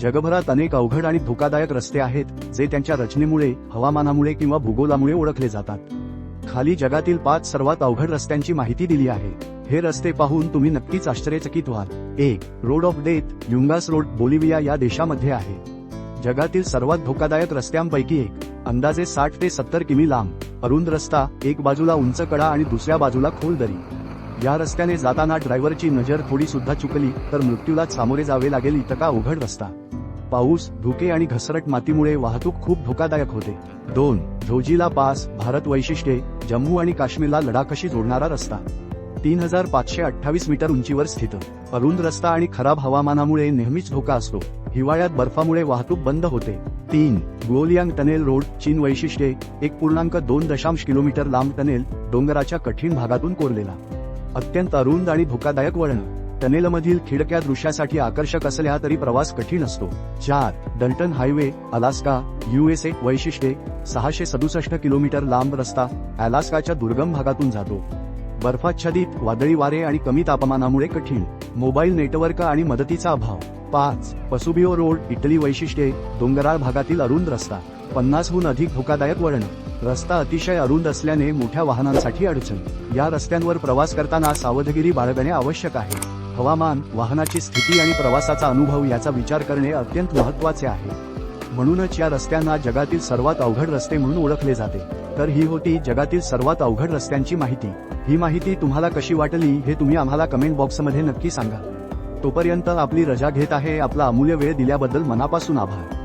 जगभरात अनेक अवघड आणि धोकादायक रस्ते आहेत जे त्यांच्या रचनेमुळे हवामानामुळे किंवा भूगोलामुळे ओळखले जातात. खाली जगातील पाच सर्वात अवघड रस्त्यांची माहिती दिली आहे. हे रस्ते पाहून तुम्ही नक्कीच आश्चर्यचकित व्हाल. एक road of death Yungas road Bolivia या देशामध्ये आहे. जगातील सर्वात धोकादायक रस्त्यांपैकी एक. अंदाजे साठ ते सत्तर किमी लांब. अरुंद रस्ता एक बाजूला उंच कडा आणि दुसऱ्या बाजूला खोल दरी. या रस्त्याने जाताना ड्रायव्हरची नजर थोडी सुद्धा चुकली तर मृत्यूला सामोरे जावे लागेल इतका अवघड रस्ता. पाऊस धुके आणि घसरट मातीमुळे वाहतूक खूप धोकादायक होते. दोन झोजीला पास भारत वैशिष्ट्ये जम्मू आणि काश्मीरला लडाखशी जोडणारा रस्ता. तीन हजार पाचशे अठ्ठावीस मीटर उंचीवर स्थित. अरुंद रस्ता आणि खराब हवामानामुळे नेहमीच धोका असतो. हिवाळ्यात बर्फामुळे वाहतूक बंद होते. तीन गोलियांग टनेल रोड चीन वैशिष्ट्ये एक पूर्णांक दोन दशांश किलोमीटर लांब टनेल डोंगराच्या कठीण भागातून कोरलेला. अत्यंत अरुंद आणि धोकादायक वळण. टनेलमधील खिडक्या दृश्यासाठी आकर्षक असल्या तरी प्रवास कठीण असतो. चार डल्टन हायवे अलास्का युएसए वैशिष्ट्ये सहाशे सदुसष्ट किलोमीटर लांब रस्ता अलास्काच्या दुर्गम भागातून जातो. बर्फाच्छादित वादळी वारे आणि कमी तापमानामुळे कठीण. मोबाईल नेटवर्क आणि मदतीचा अभाव. पाच पसुबिओ रोड इटली वैशिष्ट्ये डोंगराळ भागातील अरुंद रस्ता. पन्नासहून अधिक धोकादायक वळण. रस्ता अतिशय अरुंद असल्याने मोठ्या वाहनांसाठी अडचण. या रस्त्यांवर प्रवास करताना सावधगिरी बाळगणे आवश्यक आहे. हवामान वाहनाची स्थिती आणि प्रवासाचा अनुभव याचा विचार करणे अत्यंत महत्त्वाचे आहे. म्हणूनच या रस्त्यांना जगातील सर्वात अवघड रस्ते म्हणून ओळखले जाते. तर ही होती जगातील सर्वात अवघड रस्त्यांची माहिती. ही माहिती तुम्हाला कशी वाटली हे तुम्ही आम्हाला कमेंट बॉक्समध्ये नक्की सांगा. तोपर्यंत आपली रजा घेत आहे आपला अमूल्य वेळ दिल्याबद्दल मनापासून आभार.